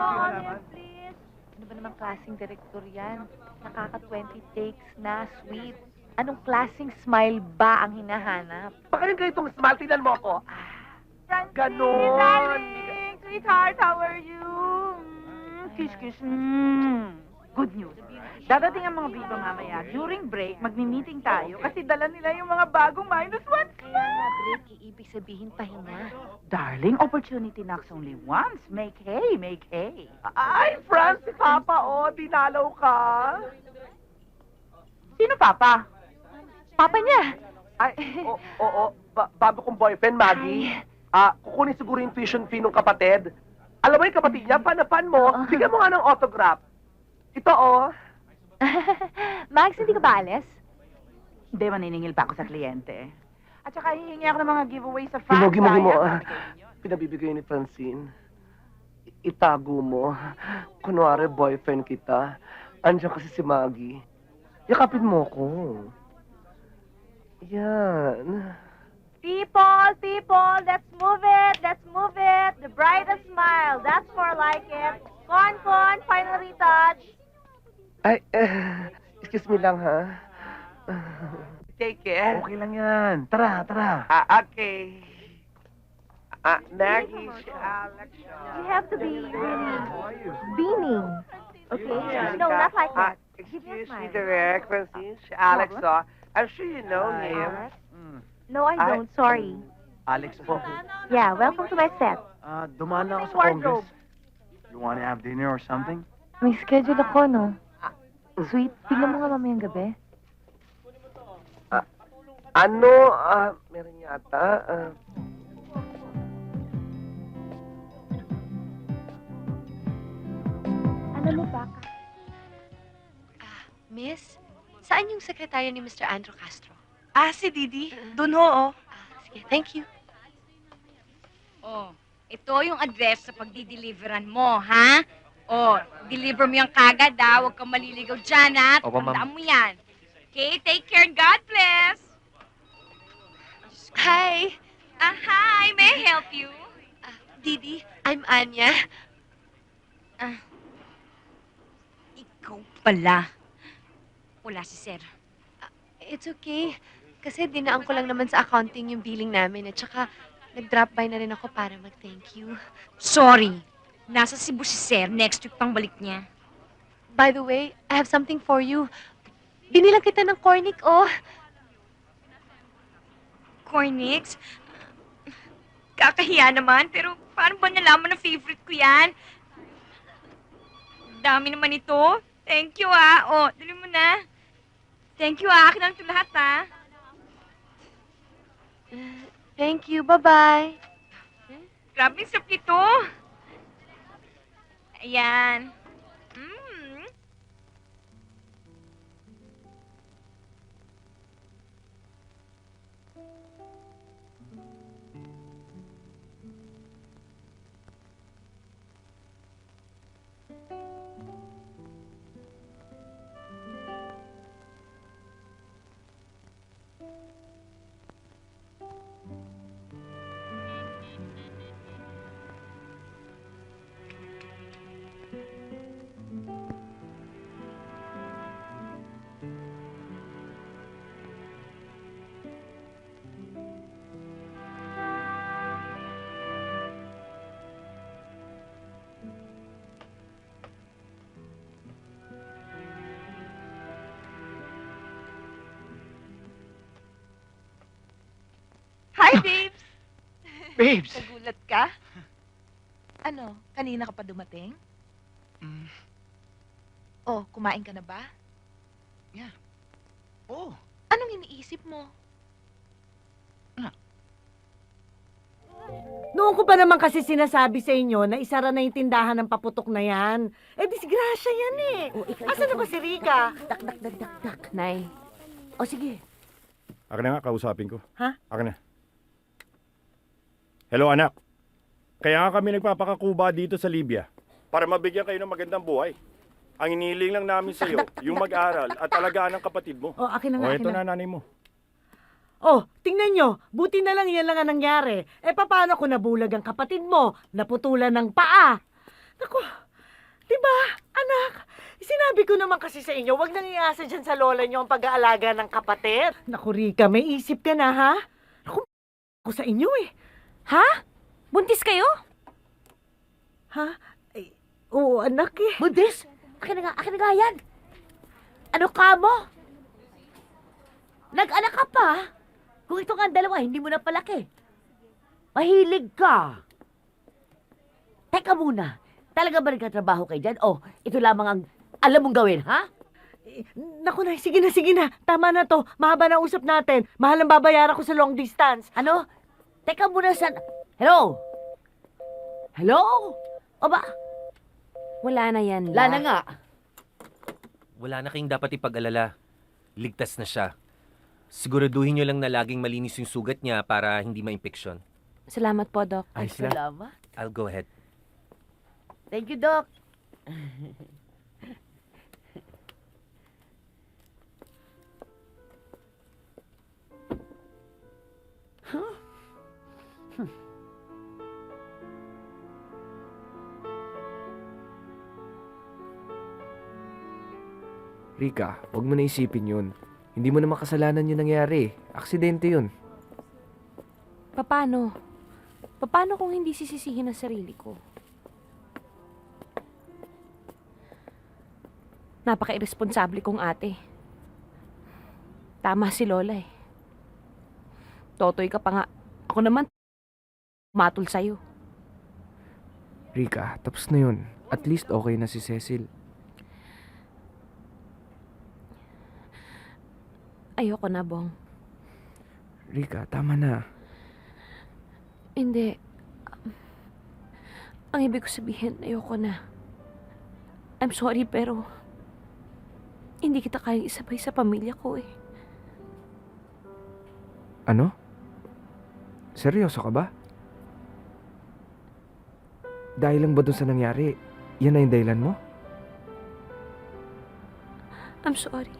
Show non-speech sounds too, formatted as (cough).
onions, please. Ano ba namang klaseng direktor yan? Nakaka-20 takes na, sweet. Anong klaseng smile ba ang hinahanap? Baka yung ganitong smile, tingnan mo ako. Francine, Ganon. darling, sweetheart, how are you? Mm, kiss, kiss. Mm, good news. Dadating ang mga biba mamaya. During break, magmi-meeting tayo kasi dala nila yung mga bagong minus one. Nga, break, ibig sabihin pahinga. Darling, opportunity knocks only once. Make hay, make hay. Ay, Franz, si Papa, oh, dinalaw ka. Sino papa? Papa niya! Ay, oo, oo, ba- bago kong boyfriend, Maggie. Ah, kukunin siguro yung tuition fee ng kapatid. Alam mo yung kapatid niya, panapan mo, bigyan mo nga ng autograph. Ito, oh. (laughs) Max, hindi ka ba alis? Hindi, maniningil pa ako sa kliyente. At saka hihingi ako ng mga giveaway sa fans. Hinugi mo, mo, ah. ninyo. Pinabibigay ni Francine. I- Itago mo. Kunwari, boyfriend kita. Andiyan kasi si Maggie. Yakapin mo ko. Yan. People, people, let's move it, let's move it. The brightest smile, that's more like it. Con, con, final retouch. Ay, eh, excuse me lang, ha? Take care. Okay lang yan. Tara, tara. Ah, okay. Ah, Maggie, Alex. You have to be really beaming. Okay? No, not like Ah, that. excuse Give me. Direk, Francine, si Alex, oh. I'm sure you know Hi. him. Mm. No, I don't. Sorry. Alex po. Yeah, welcome to my set. Ah, dumaan na ako sa. Congress. You wanna have dinner or something? May schedule ako, no? Sweet, tignan mo nga mamayang gabi. Ano, ah, meron yata, ah. Alam mo ba, Miss, saan yung sekretarya ni Mr. Andrew Castro? Ah, si Didi. Doon ho, oh. Ah, sige, thank you. Oh, ito yung address sa pagdi-deliveran mo, ha? Oh, deliver mo yung kagad, ha? Huwag kang maliligaw dyan, ha? Opo, ma'am. Tandaan mo yan. Okay, take care. God bless. Hi! Ah, hi. May I help you? Ah, Didi, I'm Anya. Ikaw pala. Wala si Sir. It's okay. Kasi dinaan ko lang naman sa accounting yung billing namin at saka nag-drop by na rin ako para mag-thank you. Sorry. Nasa Cebu si Sir. Next week pang balik niya. By the way, I have something for you. Binilang kita ng cornic, oh. Cornix? Kakahiya naman, pero paano ba nalaman na favorite ko yan? Dami naman ito. Thank you, ah. Oh, dali mo na. Thank you, ah. Akin lang ito lahat, ah. Thank you. Bye-bye. Grabe, sarap nito. Ayan. Mm. Babes! Nagulat ka? Ano, kanina ka pa dumating? Mm. Oh, kumain ka na ba? Oh, Anong iniisip mo? Noon ko pa naman kasi sinasabi sa inyo na isara na yung tindahan ng paputok na yan. Eh, disgrasya yan eh. Asa na ba si Rika? Dak, dak, dak, dak, dak, Nay. O sige, Akin na nga, kausapin ko. Ha? Akin na. Hello, anak. Kaya nga kami nagpapakakuba dito sa Libya para mabigyan kayo ng magandang buhay. Ang iniling lang namin sa iyo, (laughs) yung mag-aral at alagaan ng kapatid mo. o akin na O, ito akin na. na nanay mo. Oh, tingnan nyo, buti na lang yan lang ang nangyari. Eh, paano kung nabulag ang kapatid mo? Naputulan ng paa. Naku, Diba, anak? Sinabi ko naman kasi sa inyo, wag nang iasa dyan sa lola niyo ang pag-aalaga ng kapatid. Naku, Rika, may isip ka na, ha? Naku, (laughs) ako sa inyo eh. Buntis kayo? Ha? Ay, oo, anak eh. Buntis? Akin na nga, akin na nga yan. Ano ka mo? Nag-anak ka pa? Kung ito nga ang dalawa, hindi mo na palaki. Mahilig ka. Teka muna, talaga ba nagkatrabaho kayo dyan? O, ito lamang ang alam mong gawin, ha? Eh, Naku na, sige na, sige na. Tama na to. Mahaba na usap natin. Mahal ang babayaran ko sa long distance. Ano? Teka muna sa... Hello? Hello? O ba? Wala na yan, Wala na nga. Wala na kayong dapat ipag-alala. Ligtas na siya. Siguraduhin nyo lang na laging malinis yung sugat niya para hindi ma-infection. Salamat po, Doc. Ay, Ayos salamat. I'll go ahead. Thank you, Doc. (laughs) Rika, huwag mo na isipin yun. Hindi mo na makasalanan yung nangyari. Aksidente yun. Paano? Paano kung hindi sisisihin ang sarili ko? Napaka-irresponsable kong ate. Tama si Lola eh. Totoy ka pa nga. Ako naman, matul sa'yo. Rika, tapos na yun. At least okay na si Cecil. Ayoko na, Bong. Rika, tama na. Hindi. Ang ibig ko sabihin, ayoko na. I'm sorry, pero hindi kita kayang isabay sa pamilya ko eh. Ano? Seryoso ka ba? Dahil lang ba dun sa nangyari, yan na yung dahilan mo? I'm sorry.